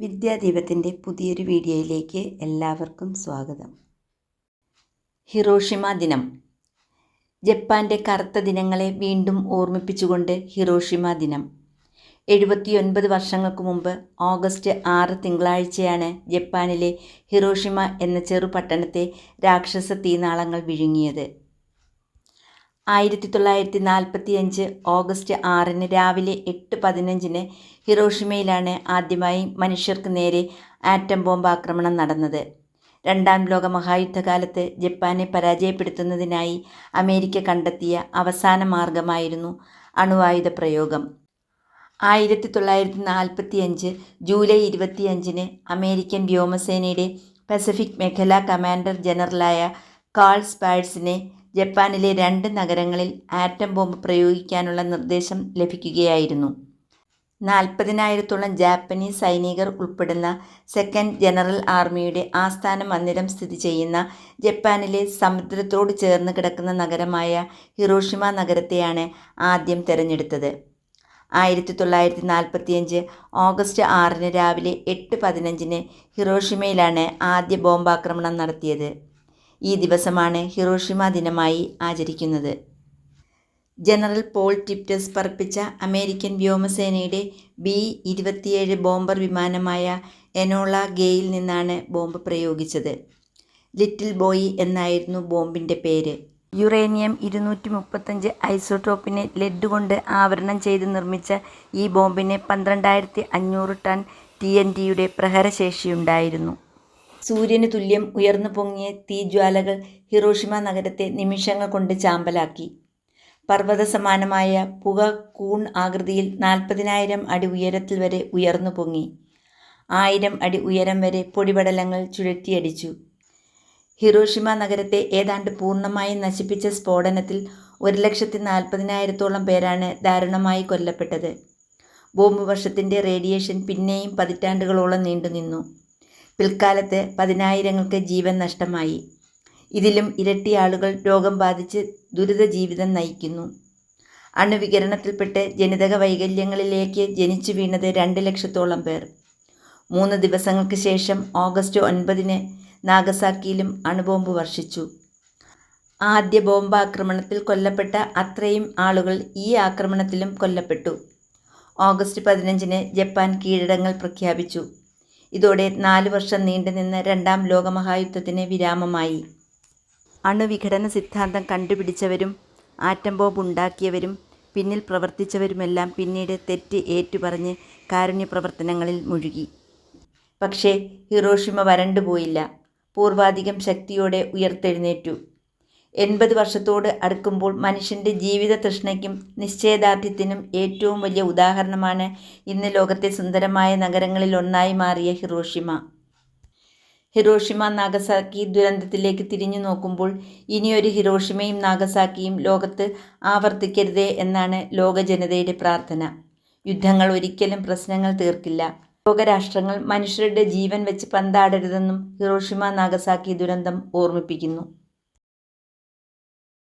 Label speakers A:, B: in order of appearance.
A: വിദ്യാദീപത്തിന്റെ പുതിയൊരു വീഡിയോയിലേക്ക് എല്ലാവർക്കും സ്വാഗതം. ഹിറോഷിമ ദിനം. ജപ്പാന്റെ കറുത്ത ദിനങ്ങളെ വീണ്ടും ഓർമ്മിപ്പിച്ചുകൊണ്ട് ഹിറോഷിമ ദിനം. എഴുപത്തിയൊൻപത് വർഷങ്ങൾക്ക് മുമ്പ് ഓഗസ്റ്റ് ആറ് തിങ്കളാഴ്ചയാണ് ജപ്പാനിലെ ഹിറോഷിമ എന്ന ചെറുപട്ടണത്തെ രാക്ഷസ തീനാളങ്ങൾ വിഴുങ്ങിയത്. ആയിരത്തി തൊള്ളായിരത്തി നാൽപ്പത്തി അഞ്ച് ഓഗസ്റ്റ് ആറിന് രാവിലെ എട്ട് പതിനഞ്ചിന് ഹിറോഷിമയിലാണ് ആദ്യമായി മനുഷ്യർക്ക് നേരെ ആറ്റം ബോംബ് ആക്രമണം നടന്നത്. രണ്ടാം ലോക മഹായുദ്ധകാലത്ത് ജപ്പാനെ പരാജയപ്പെടുത്തുന്നതിനായി അമേരിക്ക കണ്ടെത്തിയ അവസാന മാർഗമായിരുന്നു അണുവായുധ പ്രയോഗം. ആയിരത്തി തൊള്ളായിരത്തി നാൽപ്പത്തി അഞ്ച് ജൂലൈ ഇരുപത്തിയഞ്ചിന് അമേരിക്കൻ വ്യോമസേനയുടെ പസഫിക് മേഖലാ കമാൻഡർ ജനറലായ കാൾ സ്പാഴ്സിനെ ജപ്പാനിലെ രണ്ട് നഗരങ്ങളിൽ ആറ്റം ബോംബ് പ്രയോഗിക്കാനുള്ള നിർദ്ദേശം ലഭിക്കുകയായിരുന്നു. നാൽപ്പതിനായിരത്തോളം ജാപ്പനീസ് സൈനികർ ഉൾപ്പെടുന്ന സെക്കൻഡ് ജനറൽ ആർമിയുടെ ആസ്ഥാന മന്ദിരം സ്ഥിതി ചെയ്യുന്ന ജപ്പാനിലെ സമുദ്രത്തോട് ചേർന്ന് കിടക്കുന്ന നഗരമായ ഹിറോഷിമ നഗരത്തെയാണ് ആദ്യം തിരഞ്ഞെടുത്തത്. ആയിരത്തി തൊള്ളായിരത്തി നാൽപ്പത്തിയഞ്ച് ഓഗസ്റ്റ് ആറിന് രാവിലെ എട്ട് പതിനഞ്ചിന് ഹിറോഷിമയിലാണ് ആദ്യ ബോംബാക്രമണം നടത്തിയത്. ഈ ദിവസമാണ് ഹിറോഷിമ ദിനമായി ആചരിക്കുന്നത്. ജനറൽ പോൾ ടിപ്റ്റസ് പറപ്പിച്ച അമേരിക്കൻ വ്യോമസേനയുടെ ബി ഇരുപത്തിയേഴ് ബോംബർ വിമാനമായ എനോള ഗേയിൽ നിന്നാണ് ബോംബ് പ്രയോഗിച്ചത്. ലിറ്റിൽ ബോയ് എന്നായിരുന്നു ബോംബിന്റെ പേര്. യുറേനിയം ഇരുന്നൂറ്റി മുപ്പത്തഞ്ച് ഐസോട്ടോപ്പിനെ ലെഡ് കൊണ്ട് ആവരണം ചെയ്ത് നിർമ്മിച്ച ഈ ബോംബിന് പന്ത്രണ്ടായിരത്തി അഞ്ഞൂറ് ടൺ ടി എൻ ടിയുടെ പ്രഹരശേഷിയുണ്ടായിരുന്നു. സൂര്യന് തുല്യം ഉയർന്നു പൊങ്ങിയ തീജ്വാലകൾ ഹിറോഷിമ നഗരത്തെ നിമിഷങ്ങൾ കൊണ്ട് ചാമ്പലാക്കി. പർവത സമാനമായ പുക കൂൺ ആകൃതിയിൽ നാൽപ്പതിനായിരം അടി ഉയരത്തിൽ വരെ ഉയർന്നു പൊങ്ങി. ആയിരം അടി ഉയരം വരെ പൊടിപടലങ്ങൾ ചുഴറ്റിയടിച്ചു. ഹിറോഷിമ നഗരത്തെ ഏതാണ്ട് പൂർണമായും നശിപ്പിച്ച സ്ഫോടനത്തിൽ ഒരു ലക്ഷത്തി നാൽപ്പതിനായിരത്തോളം പേരാണ് ദാരുണമായി കൊല്ലപ്പെട്ടത്. ബോംബ് വർഷത്തിന്റെ റേഡിയേഷൻ പിന്നെയും പതിറ്റാണ്ടുകളോളം നീണ്ടുനിന്നു. പിൽക്കാലത്ത് പതിനായിരങ്ങൾക്ക് ജീവൻ നഷ്ടമായി. ഇതിലും ഇരട്ടി ആളുകൾ രോഗം ബാധിച്ച് ദുരിത ജീവിതം നയിക്കുന്നു. അണുവികരണത്തിൽപ്പെട്ട് ജനിതക വൈകല്യങ്ങളിലേക്ക് ജനിച്ചു വീണത് രണ്ട് ലക്ഷത്തോളം പേർ. മൂന്ന് ദിവസങ്ങൾക്ക് ശേഷം ഓഗസ്റ്റ് ഒൻപതിന് നാഗസാക്കിയിലും അണുബോംബ് വർഷിച്ചു. ആദ്യ ബോംബാക്രമണത്തിൽ കൊല്ലപ്പെട്ട അത്രയും ആളുകൾ ഈ ആക്രമണത്തിലും കൊല്ലപ്പെട്ടു. ഓഗസ്റ്റ് പതിനഞ്ചിന് ജപ്പാൻ കീഴടങ്ങൾ പ്രഖ്യാപിച്ചു. ഇതോടെ നാല് വർഷം നീണ്ടുനിന്ന രണ്ടാം ലോകമഹായുദ്ധത്തിന് വിരാമമായി. അണുവിഘടന സിദ്ധാന്തം കണ്ടുപിടിച്ചവരും ആറ്റം ബോംബ് ഉണ്ടാക്കിയവരും പിന്നിൽ പ്രവർത്തിച്ചവരുമെല്ലാം പിന്നീട് തെറ്റ് ഏറ്റുപറഞ്ഞ് കാരുണ്യ പ്രവർത്തനങ്ങളിൽ മുഴുകി. പക്ഷേ ഹിറോഷിമ വരണ്ടുപോയില്ല പൂർവാധികം ശക്തിയോടെ ഉയർത്തെഴുന്നേറ്റു. എൺപത് വർഷത്തോട് അടുക്കുമ്പോൾ മനുഷ്യന്റെ ജീവിത തൃഷ്ണയ്ക്കും നിശ്ചയദാർഢ്യത്തിനും ഏറ്റവും വലിയ ഉദാഹരണമാണ് ഇന്ന് ലോകത്തെ സുന്ദരമായ നഗരങ്ങളിൽ ഒന്നായി മാറിയ ഹിറോഷിമ. ഹിറോഷിമ നാഗസാക്കി ദുരന്തത്തിലേക്ക് തിരിഞ്ഞു നോക്കുമ്പോൾ ഇനിയൊരു ഹിറോഷിമയും നാഗസാക്കിയും ലോകത്ത് ആവർത്തിക്കരുതേ എന്നാണ് ലോക ജനതയുടെ പ്രാർത്ഥന. യുദ്ധങ്ങൾ ഒരിക്കലും പ്രശ്നങ്ങൾ തീർക്കില്ല. ലോകരാഷ്ട്രങ്ങൾ മനുഷ്യരുടെ ജീവൻ വെച്ച് പന്താടരുതെന്നും ഹിറോഷിമ നാഗസാക്കി ദുരന്തം ഓർമ്മിപ്പിക്കുന്നു.